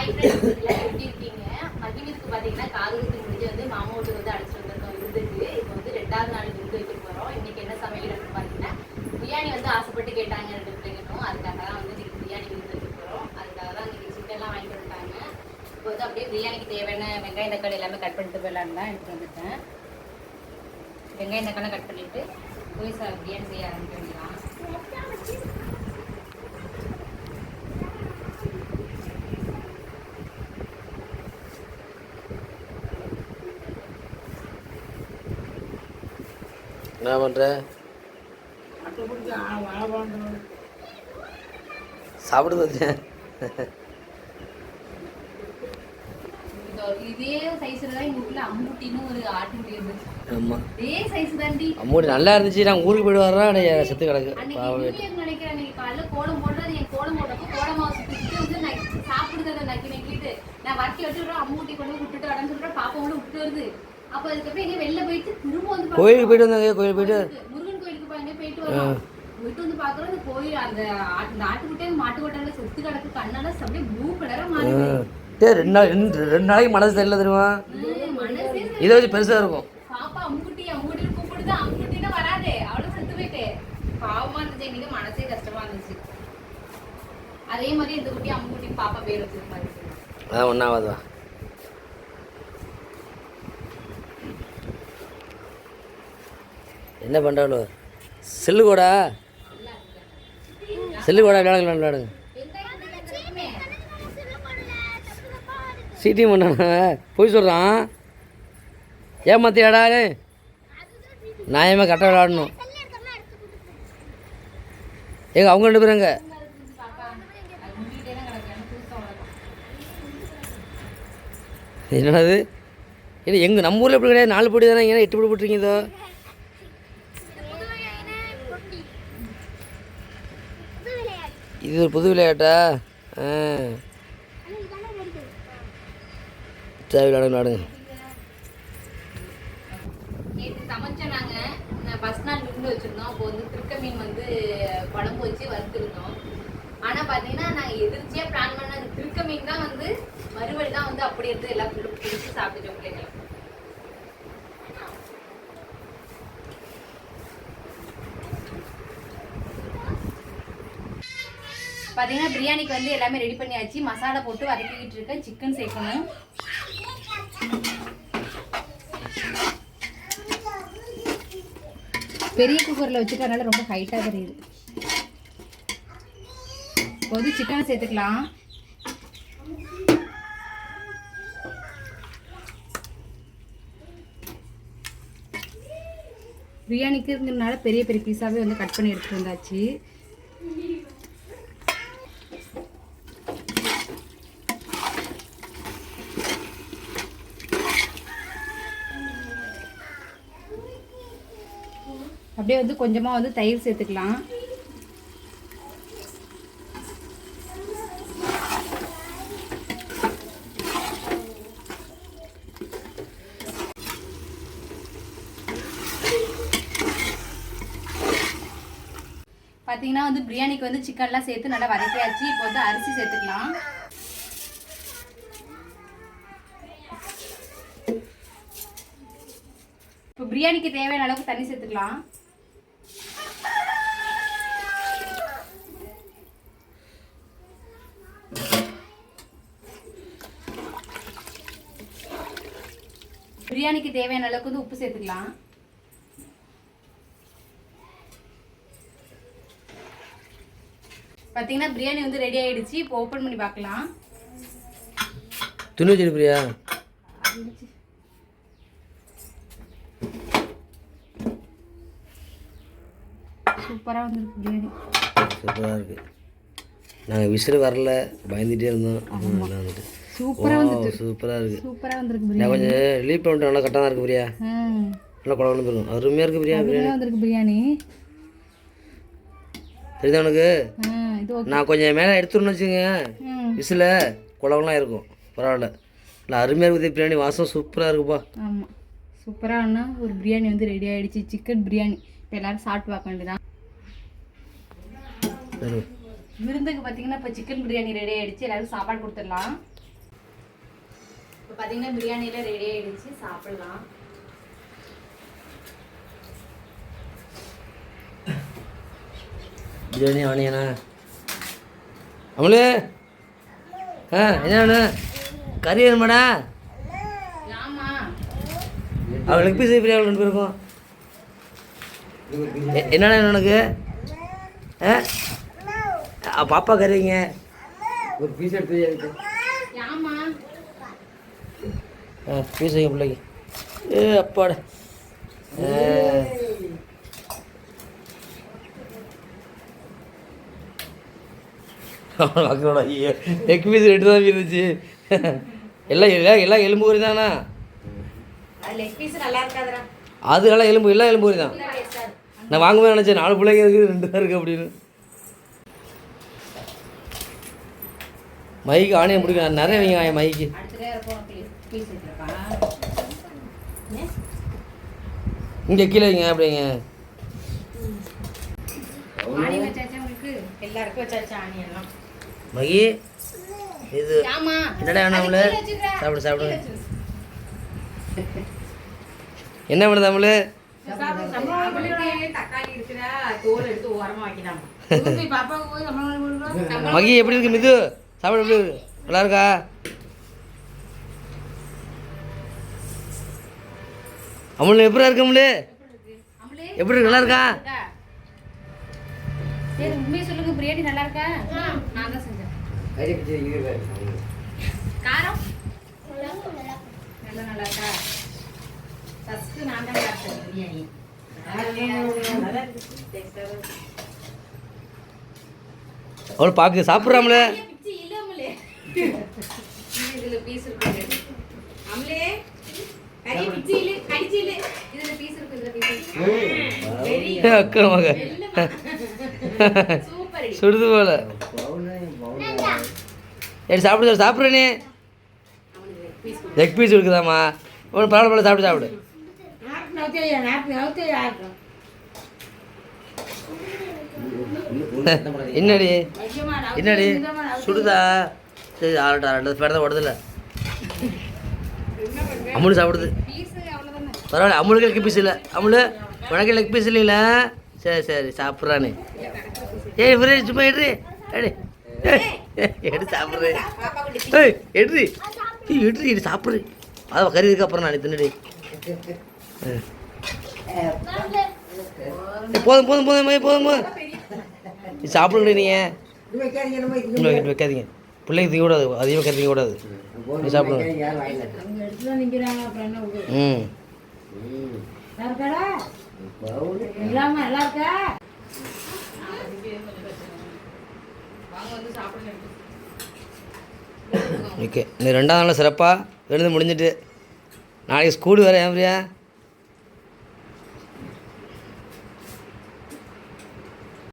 Hi friends எல்லாரும் எப்படி இருக்கீங்க மதியத்துக்கு பார்த்தீங்கன்னா காதலுக்கு முடிஞ்சு வந்து மாமா வந்து அழைச்சிட்டு வந்திருக்கோம் விருந்துக்கு இப்போ வந்து ரெண்டாவது நாள் விருந்து வைக்க போகிறோம் இன்னைக்கு என்ன சமையல் அப்படின்னு பார்த்தீங்கன்னா பிரியாணி வந்து ஆசைப்பட்டு கேட்டாங்க ரெண்டு பிள்ளைங்களும் அதுக்காக தான் வந்து இன்னைக்கு பிரியாணி விருந்து வைக்க போகிறோம் அதுக்காக தான் இன்னைக்கு சிக்கன்லாம் வாங்கிட்டு வந்துட்டாங்க இப்போ வந்து அப்படியே பிரியாணிக்கு தேவையான வெங்காயம் தக்காளி எல்லாமே கட் பண்ணிட்டு போயிடலான்னு தான் எடுத்து வந்துட்டேன் வெங்காயம் தக்காளி கட் பண்ணிவிட்டு போய் சார் பிரியாணி செய்ய ஆரம்பிக்க வேண்டியதான் என்ன பண்ணுற சாப்பிடுது வந்தேன் இதோ இதே சைஸ்ல தான் எங்க வீட்டுல அம்புட்டின்னு ஒரு ஆட்டுக்குட்டி இருந்துச்சு ஆமாம் இதே சைஸ் தாண்டி அம்மூடி நல்லா இருந்துச்சு. நான் ஊருக்கு போயிட்டு வர்றேன் செத்து கிடக்கு. பாவம் இயர் நினைக்கிறேன்? அப்ப அதுக்கப்புறம் எங்க வெளில போயிட்டு திரும்ப வந்து. கோயிலுக்கு போயிட்டு வந்தாங்க கோயில் போயிட்டு. முருகன் கோயிலுக்கு போய் போயிட்டு வரோம். போயிட்டு வந்து பாக்குறோம் அந்த கோயில் அந்த ஆட்டு- இந்த ஆட்டுக்குட்டியே மாட்டு கொட்டால செத்து கிடக்கு கண்ணால அப்படியே ப்ளூ கலரா மாறி ரெண்டு நாள் ரெண்டு நாளைக்கு மனசு தெரியல தெரியுமா? இதை வச்சு பெருசாக இருக்கும். பாப்பா அம்முக்குட்டி அம்முட்டி கூப்பிடுது அம்முட்டினா வராதே. அவளும் செத்து போயிட்டு. பாவமா இருந்துச்சு எங்களுக்கு மனசே கஷ்டமா இருந்துச்சு. அதே மாதிரி இந்த குட்டி அம்முக்குட்டி பாப்பா பேர் இருக்கு. அதான் ஒன்றாவதா என்ன பண்ணுறாளோ செல்லு கூடா செல்லு கூட விளையாடுங்க விளையாடுங்க சீட்டிங் பண்ணான. போய் சொல்கிறான் ஏமாத்தியாடா டேய்? நியாயமாக கரெக்டாக விளையாடணும். ஏங்க அவங்க ரெண்டு பேரும் எங்க? என்னது இல்லை எங்கள் நம்ம ஊரில் எப்படி கிடையாது. நாலு படி தானே ஏன்னா எட்டு படி போட்டிருக்கீங்க இதோ? இது ஒரு புது விளையாட்டா? ஆ. சரி விளையாடுங்க விளையாடுங்க சமைச்சோம் நாங்கள் ஃபர்ஸ்ட் நாள் விருந்து வச்சுருந்தோம். அப்போ வந்து திருக்க மீன் வந்து குழம்பு வச்சு வறுத்துருந்தோம். ஆனால் பார்த்தீங்கன்னா நாங்கள் எதிர்ச்சியாக பிளான் பண்ண அந்த திருக்க மீன் தான் வந்து மறுபடி தான் வந்து அப்படி எடுத்து எல்லாம் பிடிச்சி சாப்பிட்டுட்டோம் பிள்ளைங்களை. பார்த்தீங்கன்னா பிரியாணிக்கு வந்து எல்லாமே ரெடி பண்ணியாச்சு. மசாலா போட்டு வதக்கிக்கிட்டு இருக்கேன் சிக்கன் சேர்க்கணும். பெரிய குக்கரில் வச்சுட்டனால ரொம்ப ஹைட்டாக தெரியுது. இப்போ சிக்கனை சேர்த்துக்கலாம். பிரியாணிக்குங்கிறதுனால பெரிய பெரிய பீஸாவே வந்து கட் பண்ணி எடுத்துட்டு வந்தாச்சு. அப்படியே வந்து கொஞ்சமாக வந்து தயிர் சேர்த்துக்கலாம். பார்த்தீங்கன்னா வந்து பிரியாணிக்கு வந்து சிக்கன்லாம் சேர்த்து நல்லா வதக்கியாச்சு. இப்போ வந்து அரிசி சேர்த்துக்கலாம். இப்போ பிரியாணிக்கு தேவையான அளவுக்கு தண்ணி சேர்த்துக்கலாம். பிரியாணிக்கு தேவையான அளவுக்கு வந்து உப்பு சேர்த்துக்கலாம். பார்த்தீங்கன்னா பிரியாணி வந்து ரெடி ஆயிடுச்சு. இப்போ ஓப்பன் பண்ணி பார்க்கலாம். துணி பிரியா? சூப்பராக வந்திருக்கு பிரியாணி. சூப்பராக இருக்குது நாங்கள் விசில் வரல பயந்துகிட்டே இருந்தோம். வந்துட்டு. சூப்பராக வந்து சூப்பராக இருக்குது சூப்பராக வந்திருக்கு பிரியாணி. கொஞ்சம் ரிலீஃப் பண்ணிட்டு நல்லா கரெக்டாக தான் இருக்குது பிரியா. நல்லா குழம்பு போயிருக்கும் அருமையாக இருக்குது பிரியா அருமையாக வந்திருக்கு பிரியாணி. தெரியுதா உனக்கு? நான் கொஞ்சம் மேலே எடுத்துருன்னு வச்சுங்க ம் விசில் குழம்புலாம் இருக்கும். பரவாயில்ல. இல்லை அருமையாக இருக்குது பிரியாணி. வாசம் சூப்பராக இருக்குப்பா. ஆமாம் சூப்பரான ஒரு பிரியாணி வந்து ரெடி ஆயிடுச்சு. சிக்கன் பிரியாணி. இப்போ எல்லாரும் சாப்பிட்டு பார்க்க வேண்டியதான் விருந்துக்கு பார்த்தீங்கன்னா இப்போ சிக்கன் பிரியாணி ரெடி ஆயிடுச்சு. எல்லாரும் சாப்பாடு கொடுத்துடலாம். இப்போ பார்த்தீங்கன்னா பிரியாணியில் ரெடி ஆயிடுச்சு சாப்பிடலாம். பிரியாணி ஆனியனா அமலு? ஆ என்ன வேணும்? கறி வேணுமாடா? ஆமா. அவள் லெக் பீஸ் ஃப்ரீயாக ரெண்டு பேருக்கும்? என்னடா வேணும் உனக்கு? ஆ? பாப்பா கறிங்க ஒரு பீஸ் எடுத்து வைங்க பிள்ளைக்கு ஏ அப்பாடா. லெக் பீஸ் ரெண்டு தான் இருந்துச்சு. எல்லாம் எல்லாம் எல்லாம் எலும்பு கறி தானா? நல்லா அது எல்லாம் எலும்பு எல்லாம் எலும்பு கறி தான். நல்லா நான் வாங்குவேன் நினச்சேன். நாலு பிள்ளைங்க இருக்குது ரெண்டு தான் இருக்குது அப்படின்னு. மைக்கு ஆணியம் பிடிக்கும் நிறைய வைங்க மைக்கு இங்கே கீழே வைங்க அப்படிங்க ஆணி வச்சாச்சா உங்களுக்கு? எல்லாருக்கும் வச்சாச்சா ஆணி எல்லாம்? மகி இது ஆமா. என்னடா வேணும் அவளு? அது கீழே வச்சிருக்கா. சாப்பிடு சாப்பிடு. என்ன பண்ணுது போய் நம்ம மகி எப்படி இருக்கு மிது? சாப்பிடு எப்படி இருக்கு? நல்லா இருக்கா? அமுல் எப்படி இருக்கு அமுலு? எப்படி இருக்கு? நல்லா இருக்கா? உண்மையை சொல்லுங்க. பிரியாணி நல்லா இருக்கா? நான் தான் செஞ்சேன். காரம்? நல்லா நல்லா இருக்கா? நான் சாப்பிட்டேன் பிரியாணி. அவள் பார்க்கு சாப்பிட்றாமல நிறைய பிச்சு இல்ல அமலே. இதுல piece இருக்கு. அமலே, நிறைய பிச்சு இல்ல, கடிச்சு இல்ல. இதுல piece இருக்கு, இதுல piece இருக்கு. Very good. அக்கா மக வெள்ளமா. Super டி. சுடுது போல சரி சாப்பிடு சார் சாப்பிட்றேனே. லெக் பீஸ் இருக்குதாம்மா ஒன்று பரவாயில்ல பரவாயில்ல சாப்பிடு சாப்பிடு என்னடி என்னடி சுடுதா சரி ஆரட்டும் ஆரட்டும் ஃபேர் ஓடுதில்ல அமுல் சாப்பிடுது. பரவாயில்ல அமுலுக்கு லெக் பீஸ் இல்லை. அமுல் உனக்கு லெக் பீஸ் இல்லைங்களா சரி சரி சாப்பிட்றானே. ஏய் இவரே சும்மா எடுறி எடு எடு சாப்பிட்றேன் ஏய் எடுறி ஏய் எடுறி இது சாப்பிட்ரு அது கறி இருக்கு அப்புறம் நான் தின்னுடி. போதும் போதும் போதும் போதும் போதும் நீ சாப்பிடுங்க நீங்கள் வைக்காதீங்க பிள்ளைக்கு திங்க கூடாது அதிகமாக கறி திங்க கூடாது நீ சாப்பிடுங்க. ம். ஓகே இந்த ரெண்டாவது நாள் சிறப்பாக விருந்து முடிஞ்சிட்டு நாளைக்கு ஸ்கூல் வேறு ஏன் பிரியா?